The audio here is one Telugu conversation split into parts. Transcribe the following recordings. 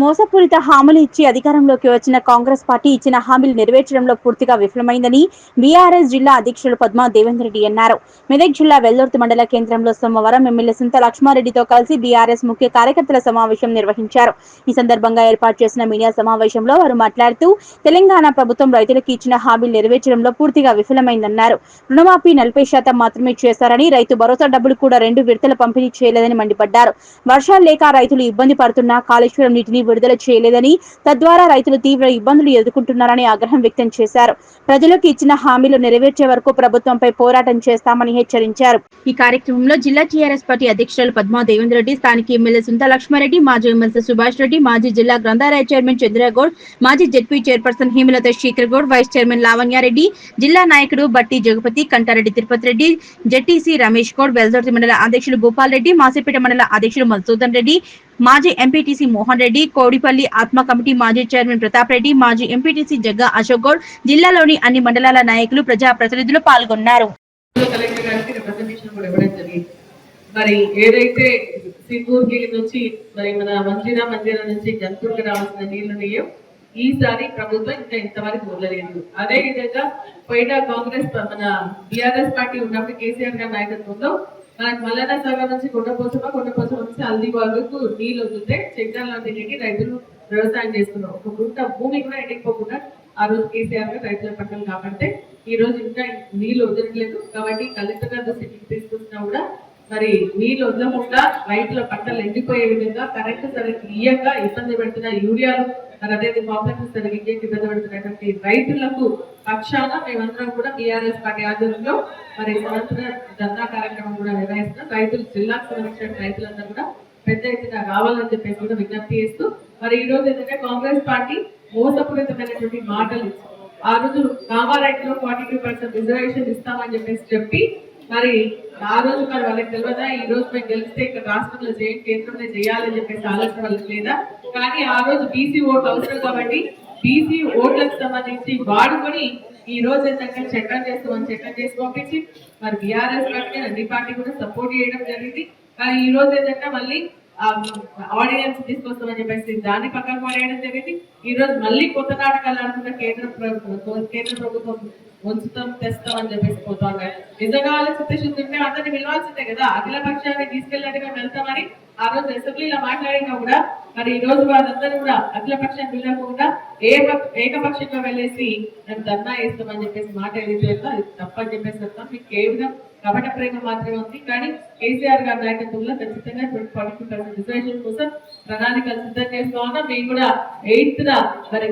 మోసపూరిత హామీలు ఇచ్చి అధికారంలోకి వచ్చిన కాంగ్రెస్ పార్టీ ఇచ్చిన హామీలు నెరవేర్చడంలో పూర్తిగా విఫలమైందని బీఆర్ఎస్ జిల్లా అధ్యక్షులు పద్మా దేవేందర్ రెడ్డి అన్నారు. మెదక్ జిల్లా వెల్దుర్తి మండల కేంద్రంలో సోమవారం ఎమ్మెల్యే సుంత లక్ష్మారెడ్డితో కలిసి బీఆర్ఎస్ ముఖ్య కార్యకర్తల సమావేశం నిర్వహించారు. ఈ సందర్భంగా ఏర్పాటు చేసిన మీడియా సమావేశంలో వారు మాట్లాడుతూ తెలంగాణ ప్రభుత్వం రైతులకు ఇచ్చిన హామీలు నెరవేర్చడంలో పూర్తిగా విఫలమైందన్నారు. రుణమాఫీ నలభై శాతం మాత్రమే చేశారని రైతు భరోసా డబ్బులు కూడా రెండు విడతల పంపిణీ చేయలేదని మండిపడ్డారు. వర్షాలు లేక రైతులు ఇబ్బంది పడుతున్నా కాళేశ్వరం నీటిని విడుదల చేయలేదని తద్వారా రైతులు తీవ్ర ఇబ్బందులు ఎదుర్కొంటున్నారని ఆగ్రహం వ్యక్తం చేశారు. ప్రజలకు ఇచ్చిన హామీలు నెరవేర్చే వరకు ప్రభుత్వంపై పోరాటం చేస్తామని హెచ్చరించారు. ఈ కార్యక్రమంలో జిల్లా టీఆర్ఎస్ పార్టీ అధ్యక్షులు పద్మా దేవేంద్ర రెడ్డి స్థానిక ఎమ్మెల్యే సుంత లక్ష్మారెడ్డి మాజీ ఎమ్మెల్సీ సుభాష్ రెడ్డి మాజీ జిల్లా గ్రంథాలయ చైర్మన్ చంద్రగౌడ్ మాజీ ZP chairperson Hemalatha Shekar Goud vice chairman Lavanya Reddy జిల్లా నాయకుడు బట్టి జగపతి కంటారెడ్డి తిరుపతి రెడ్డి జెడ్టీసీ రమేష్ గౌడ్ వెల్దర్తి మండల అధ్యక్షులు భూపాల్ రెడ్డి మాసిపేట మండల అధ్యక్షులు మధుసూదన్ రెడ్డి మాజీ ఎంపీటీసీ మోహన్ రెడ్డి కోడిపల్లి ఆత్మ కమిటీ మాజీ చైర్మన్ ప్రతాప్ రెడ్డి మాజీ ఎంపీటీసీ జగ్గా అశోక్ గౌడ్ జిల్లాలోని అన్ని మండలాల నాయకులు ప్రజా ప్రతినిధులు పాల్గొన్నారు మరి ఏదైతే సింగూర్కి నుంచి మరి మన మంజీరా మంజీరా నుంచి జంతువుకి రావాల్సిన నీళ్ళు ఉన్నాయో ఈసారి ప్రభుత్వం ఇంకా ఇంతవరకు వదలలేదు. అదే విధంగా పోయిన కాంగ్రెస్ మన బిఆర్ఎస్ పార్టీ ఉన్నప్పుడు కేసీఆర్ గారి నాయకత్వంలో మనకు మల్లన్న సాగర్ నుంచి కొండపోసమ కొండపోసమ నుంచి అల్దిబాగుకు నీళ్ళు వస్తుంటే చెక్కాల తిరిగి రైతులు వ్యవసాయం చేస్తున్నారు. ఒక గుంట భూమి కూడా ఎండిపోకుండా ఆ రోజు కేసీఆర్ గారు రైతుల పట్టలు కాబట్టి ఈ రోజు ఇంకా నీళ్ళు వదలట్లేదు. కాబట్టి కలెక్టర్ గారి తీసుకొచ్చినా కూడా మరి నీళ్ళు వదలకుండా రైతుల పంటలు ఎండిపోయే విధంగా కరెక్ట్ సరిగ్గా ఇయ్యక ఇబ్బంది పెడుతున్న యూరియాలు మరి అదే కాంప్లెక్స్ సరిగ్గా ఇబ్బంది పెడుతున్నటువంటి రైతులకు పక్షాన మేమందరం కూడా టీఆర్ఎస్ పార్టీ ఆధ్వర్యంలో మరి సంవత్సర దందా కార్యక్రమం కూడా నిర్వహిస్తున్నాం. రైతులు జిల్లాకు సంబంధించిన రైతులందరూ కూడా పెద్ద ఎత్తున రావాలని చెప్పేసి కూడా విజ్ఞప్తి చేస్తూ మరి ఈ రోజు ఏంటంటే కాంగ్రెస్ పార్టీ మోసపూరితమైనటువంటి మాటలు. ఆ రోజు కామారెడ్డిలో ఫార్టీ టూ పర్సెంట్ రిజర్వేషన్ ఇస్తామని చెప్పేసి చెప్పి మరి ఆ రోజు మరి వాళ్ళకి తెలియదా ఈ రోజు మేము గెలిస్తే ఇక్కడ రాష్ట్రంలో చేయండి కేంద్రంలో చేయాలని చెప్పేసి ఆలోచన వాళ్ళకి లేదా? కానీ ఆ రోజు బీసీ ఓటు అవసరం కాబట్టి బీసీ ఓట్లకు సంబంధించి వాడుకొని ఈ రోజు ఏంటంటే చట్టం చేస్తామని చట్టం చేసి పంపించి మరి బీఆర్ఎస్ పార్టీ అన్ని పార్టీ కూడా సపోర్ట్ చేయడం జరిగింది. కానీ ఈ రోజు ఏంటంటే మళ్ళీ ఆడియన్స్ తీసుకొస్తామని చెప్పేసి దాన్ని పక్కన పడేయడం జరిగింది. ఈ రోజు మళ్ళీ కొత్త నాటకాలు ఆడుతున్న కేంద్ర ప్రభుత్వం కేంద్ర ప్రభుత్వం ఉంచుతాం తెస్తాం అని చెప్పేసి పోతా నిజంగా వాళ్ళ చిత్తశుద్ధి ఉంటే అందరిని పిలవాల్సిందే కదా. అఖిల పక్షాన్ని తీసుకెళ్ళినట్టుగా వెళ్తామని ఆ రోజు అసెంబ్లీలో మాట్లాడినా కూడా మరి ఈ రోజు వాళ్ళందరూ కూడా అఖిల పక్షాన్ని పిలవకుండా ఏక ఏకపక్షంగా వెళ్ళేసి మేము ధర్నా వేస్తామని చెప్పేసి మాట ఏదైతే ఉందో అది తప్పని చెప్పేసి చెప్తాం. మీకు కేవలం కపట ప్రేమ మాత్రమే ఉంది. కానీ కేసీఆర్ గారి నాయకత్వంలో ఖచ్చితంగా ట్వంటీ ఫార్టీ పర్సెంట్ రిజర్వేషన్ కోసం ప్రణాళికలు సిద్ధం చేస్తా ఉన్నాం. మేము కూడా ఎయిత్ మరి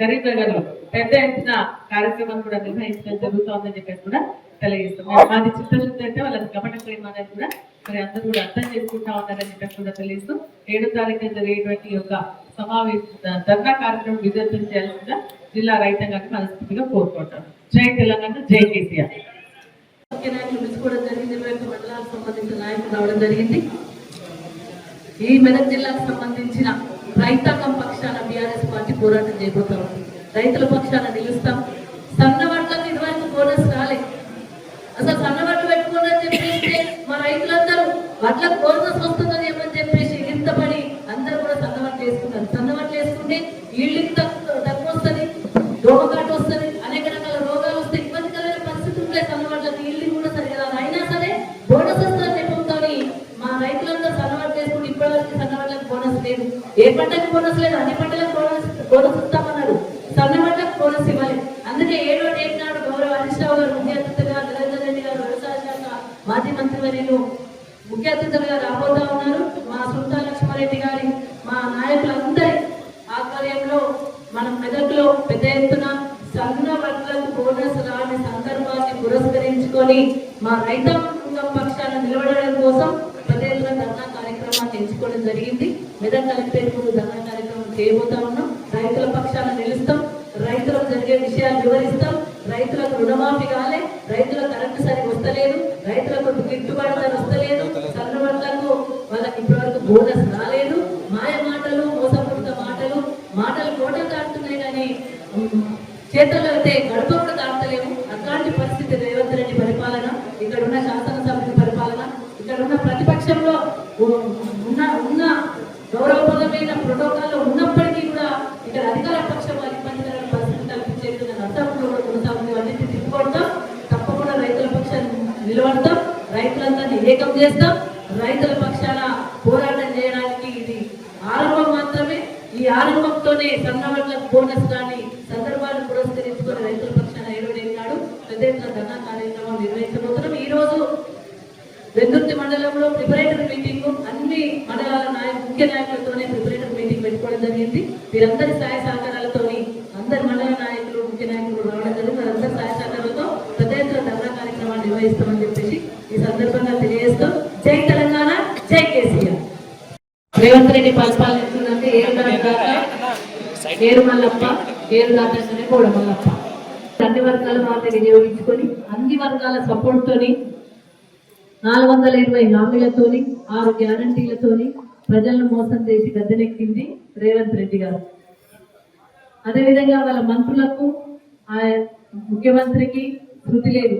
గరీబ్ నగర్లో పెద్ద ఎత్తున కార్యక్రమం కూడా నిర్వహించడం జరుగుతోందని చెప్పేసి కూడా తెలియజేస్తాం మాది చిత్తశుద్ధి అంటే వాళ్ళకి కపట ప్రేమ అనేది కూడా మరి అందరూ కూడా అర్థం చేసుకుంటా ఉన్నారని చెప్పేసి కూడా తెలియజేస్తూ ఏడో తారీఖున జరిగేటువంటి యొక్క సమావేశ ధర్నా కార్యక్రమం విజయవంతం చేయాల్సిందిగా జిల్లా రైతాంగాన్ని మనస్ఫూర్తిగా కోరుకుంటాం జై తెలంగాణ జై కేసీఆర్. ముఖ్య జరిగింది. ఇరవై ఒక్క మండలాలకు సంబంధించిన నాయకులు రావడం జరిగింది. ఈ మెదక్ జిల్లాకు సంబంధించిన రైతాంగం పక్షాన బీఆర్ఎస్ పార్టీ పోరాటం చేయబోతా ఉంది. రైతుల పక్షాన నిలుస్తాం. సన్న వడ్లకు ఇదివరకు బోనస్ రాలేదు అసలు సన్న వడ్లు పెట్టుకోనని చెప్పేస్తే మా రైతులందరూ వడ్లకు బోనస్ పంటలకు బోనస్ లేదు అన్ని పంటలకు బోనస్ బోనస్ ఇస్తామన్నారు. సన్న పంటలకు బోనస్ ఇవ్వాలి. అందుకే ఏడో డేట్ నాడు గౌరవ హరీష్ రావు గారు ముఖ్య అతిథులుగా నరేంద్ర రెడ్డి గారు వ్యవసాయ శాఖ మాజీ మంత్రివర్యులు ముఖ్య అతిథులుగా రాబోతా ఉన్నారు. మా సుంతా లక్ష్మారెడ్డి గారి మా నాయకులందరి ఆధ్వర్యంలో మనం మెదక్లో పెద్ద ఎత్తున సన్న పంటలకు బోనస్ రాని సందర్భాన్ని పురస్కరించుకొని మా రైతాంగం పక్షాన నిలబడడం కోసం కార్యక్రమాన్ని ఎంచుకోవడం జరిగింది. మెదక్ కలెక్టరేట్ ముందు ధర్నా కార్యక్రమం చేయబోతా ఉన్నాం. రైతుల పక్షాన నిలుస్తాం. రైతులకు జరిగే విషయాలు వివరిస్తాం. రైతులకు రుణమాఫీ కాలే. రైతుల కరెంటు సరిగ్గా వస్తలేదు. ఉన్న ఉన్న ప్రతిపక్షంలో ఉ- ఉన్న గౌరవప్రదమైన ప్రోటోకాల్ ఉన్నప్పటికీ కూడా ఇక్కడ అధికార పక్షం వారి ఇబ్బందికరమైన పరిస్థితి కల్పించే విధంగా నర్సాపులో కూడా కొనసాగుతుంది అన్నింటినీ తిప్పుకొడతాం. తప్పకుండా రైతుల పక్షాన్ని నిలబడతాం. రైతులందరినీ ఏకం చేస్తాం. రైతుల పక్షాన పోరాటం చేయడానికి ఇది ఆరంభం మాత్రమే. ఈ ఆరంభంతోనే సన్నవర్లకు బోనస్ కానీ సందర్భాలు పురస్కరించుకొని రైతుల పక్షాన ఇరవై నాడు పెద్ద ఎత్తున ధర్నా కార్యక్రమం నిర్వహించబోతున్నాం. ఈ రోజు వెందుర్తి మండలంలో ప్రిపరేటరీ మీటింగ్ అన్ని మండలాల నాయ ముఖ్య నాయకులతోనే ప్రిపరేటర్ మీటింగ్ పెట్టుకోవడం జరిగింది. వీరందరి సహాయ సహకారాలతో అందరి మండల నాయకులు ముఖ్య నాయకులు రావడం జరిగింది. వారందరి సహాయ సహకారాలతో పెద్ద ఎత్తున ధర్నా కార్యక్రమాన్ని నిర్వహిస్తామని చెప్పేసి ఈ సందర్భంగా తెలియజేస్తూ జై తెలంగాణ జై కేసీఆర్. రేవంత్ రెడ్డి పరిపాలన ఏరు ఏరు మల్లప్ప ఏరు దాటాకనే కూడా మల్లప్ప. అన్ని వర్గాల వారిని వినియోగించుకొని అన్ని వర్గాల సపోర్ట్తోని నాలుగు వందల ఇరవై హామీలతోని ఆరు గ్యారంటీలతోని ప్రజలను మోసం చేసి గద్దెనెక్కింది రేవంత్ రెడ్డి గారు. అదేవిధంగా వాళ్ళ మంత్రులకు ఆ ముఖ్యమంత్రికి శృతి లేదు.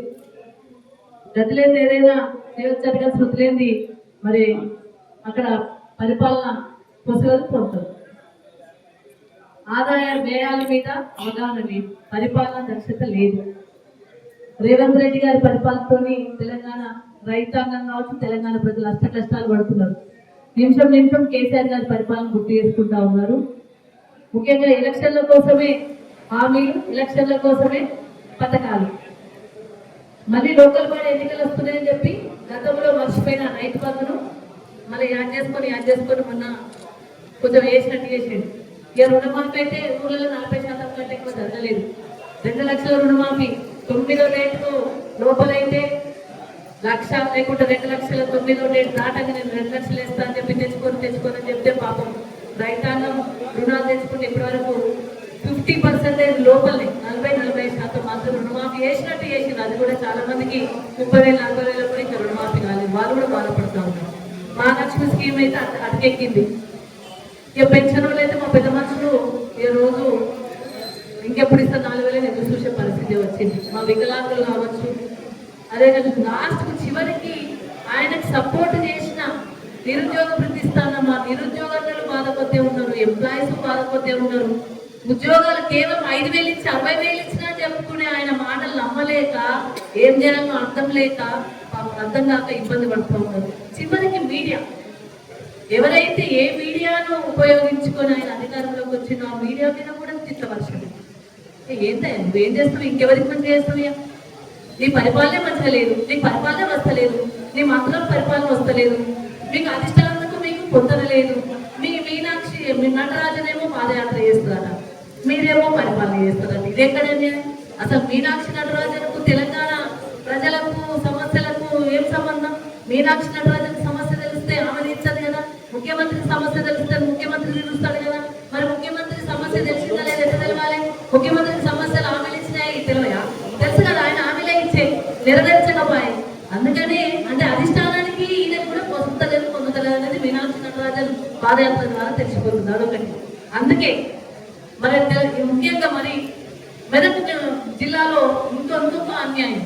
గతి లేదు ఏదైనా దేవచరిగా శృతి లేని మరి అక్కడ పరిపాలన కొసగదు పొందుతుంది ఆదాయ వ్యయాల మీద అవగాహన లేదు పరిపాలన దక్షత లేదు. రేవంత్ రెడ్డి గారి పరిపాలనతోని తెలంగాణ రైతాంగం కావచ్చు తెలంగాణ ప్రజలు అష్ట కష్టాలు పడుతున్నారు. నిమిషం నిమిషం కేసీఆర్ గారి పరిపాలన గుర్తు చేసుకుంటా ఉన్నారు. ముఖ్యంగా ఎలక్షన్ల కోసమే హామీలు ఎలక్షన్ల కోసమే పథకాలు. మళ్ళీ లోకల్ బాడీ ఎన్నికలు వస్తున్నాయని చెప్పి గతంలో మర్చిపోయిన రైతు బంధును మళ్ళీ యాడ్ చేసుకొని యాడ్ చేసుకొని మొన్న కొంచెం వేసినట్టు చేసేది ఇక రుణమాఫీ అయితే ఊళ్ళలో నలభై శాతం కంటే ఎక్కువ జరగలేదు. రెండు లక్షల రుణమాఫీ తొమ్మిదో రేటు లోపలైతే లక్ష లేకుంటే రెండు లక్షల తొమ్మిదో రేటు దాటగా నేను రెండు లక్షలు వేస్తా అని చెప్పి తెచ్చుకొని తెచ్చుకొని అని చెప్తే పాపం రైతాంగం రుణాలు తెచ్చుకుంటే ఇప్పటి వరకు ఫిఫ్టీ పర్సెంటేజ్ లోపలనే నలభై నలభై శాతం మాత్రం రుణమాఫీ చేసినట్టు చేసింది అది కూడా చాలా మందికి ముప్పై వేలు నలభై వేలు కూడా ఇంకా రుణమాఫీ కాలేదు. వాళ్ళు కూడా బాధపడుతూ ఉన్నారు. మా లక్ష్మి స్కీమ్ అయితే అటకెక్కింది. ఇక పెన్షన్ అయితే మా పెద్ద మనుషులు ఈ రోజు ఇంకెప్పుడు ఇస్తా నాలుగు వేలు ఎదురు చూసే పరిస్థితి వచ్చింది. మా వికలాంగులు కావచ్చు అదే కాదు లాస్ట్ చివరికి ఆయనకు సపోర్ట్ చేసిన నిరుద్యోగ వృత్తిస్తాన మా నిరుద్యోగులు బాధపడితే ఉన్నారు ఎంప్లాయీస్ బాధపడితే ఉన్నారు. ఉద్యోగాలు కేవలం ఐదు వేలు ఇచ్చి అరవై వేలు ఇచ్చినా చెప్పుకునే ఆయన మాటలు నమ్మలేక ఏం చేయాలో అర్థం లేక పాపం అర్థం కాక ఇబ్బంది పడుతూ ఉన్నారు. చివరికి మీడియా. ఎవరైతే ఏ మీడియాను ఉపయోగించుకొని ఆయన అధికారంలోకి వచ్చిన ఆ మీడియా మీద కూడా తిట్టవర్షం ఏంటయ్యా నువ్వేం చేస్తావు ఇంకెవరికి పని చేస్తావు నీ పరిపాలనే మంచిగా లేదు నీ పరిపాలనే వస్తలేదు నీ మాత్రం పరిపాలన వస్తలేదు మీకు అధిష్టానందుకు మీకు పొందన లేదు. మీ మీనాక్షి మీ నటరాజనేమో పాదయాత్ర చేస్తారట మీరేమో పరిపాలన చేస్తారట ఇది ఎక్కడండి అసలు మీనాక్షి నటరాజన్కు తెలంగాణ ప్రజలకు సమస్యలకు ఏం సంబంధం? మీనాక్షి నటరాజన్ సమస్య తెలిస్తే ఆమె తీర్చదు కదా. ముఖ్యమంత్రి సమస్య తెలిస్తే ముఖ్యమంత్రి తీరుస్తాడు కదా. మరి ముఖ్యమంత్రి సమస్య తెలిసిందా లేదా ఎట్లా తెలవాలి ముఖ్యమంత్రి సమస్యలు హామీలు ఇచ్చినాయి తెలియయా తెలుసు కదా ఆయన హామీలే ఇచ్చే నెరవేర్చకపోయి అందుకని అంటే అధిష్టానానికి ఈయన కూడా పొందుతలేదు పొందుతలేదు అనేది మీనాక్షి పాదయాత్ర ద్వారా తెలిసిపోతుంది అదొకటి అందుకే మరి ముఖ్యంగా మరి మెదక్ జిల్లాలో ఇంకో ఇంకొక అన్యాయం?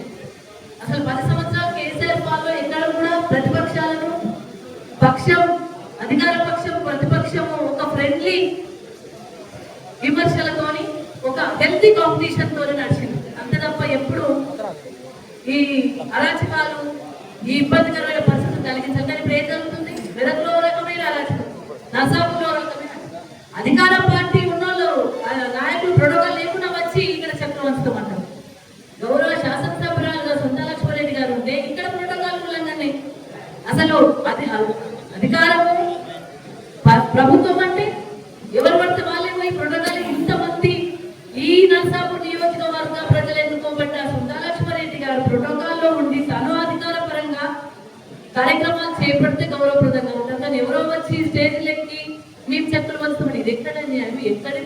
అసలు పది సంవత్సరాలు కేసీఆర్ పాల్లో ఎక్కడ కూడా ప్రతిపక్షాలను పక్షం అధికార పక్షం ప్రతిపక్షము ఒక ఫ్రెండ్లీ విమర్శలతోని ఒక హెల్తీ కాంపిటీషన్ తోని నడిచింది. అంతే తప్ప ఎప్పుడు ఈ అరాచకాలు ఈ ఇబ్బందికరమైన పరిస్థితులు కలిగించాలి కానీ ఇప్పుడు అధికార పార్టీ ఉన్నోళ్ళు నాయకులు ప్రోటోకాల్ లేకుండా వచ్చి ఇక్కడ చక్రవంశం అంటారు గౌరవ శాసనసభ్యురాలుగా సొంత లక్ష్మారెడ్డి గారు ఉంటే ఇక్కడ ప్రోటోకాల్ ఉల్లంఘనే అసలు అది అధికారము ప్రభుత్వం అంటే ఎవరు పడితే వాళ్ళే ఈ ప్రోటోకాల్ ఇంతమంది ఈ నర్సాపూర్ నియోజకవర్గ ప్రజలు ఎన్నుకోబడ్డ సొంత లక్ష్మారెడ్డి గారు ప్రోటోకాల్లో ఉండి తను అధికార పరంగా కార్యక్రమాలు చేపడితే గౌరవప్రదంగా ఉంటారు. కానీ ఎవరో వచ్చి స్టేజ్ ఎక్కి మేము చెక్కలు వస్తామని ఎక్కడ అవి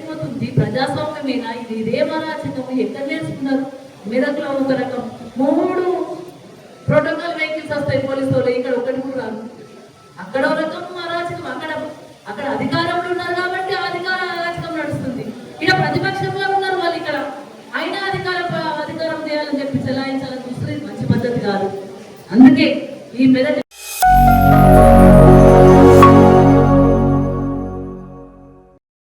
పోతుంది? ప్రజాస్వామ్యమేనా? ఇది ఇదే ఎక్కడ నేర్చుకున్నారు మెదక్లో ఒక రకం. మూడు ప్రోటోకాల్ వెహికల్స్ వస్తాయి పోలీసు వాళ్ళు. ఇక్కడ ఒకటి కూడా రాదు అక్కడ ఒక రకం అరాచకం అక్కడ అక్కడ అధికారంలో ఉన్నారు కాబట్టి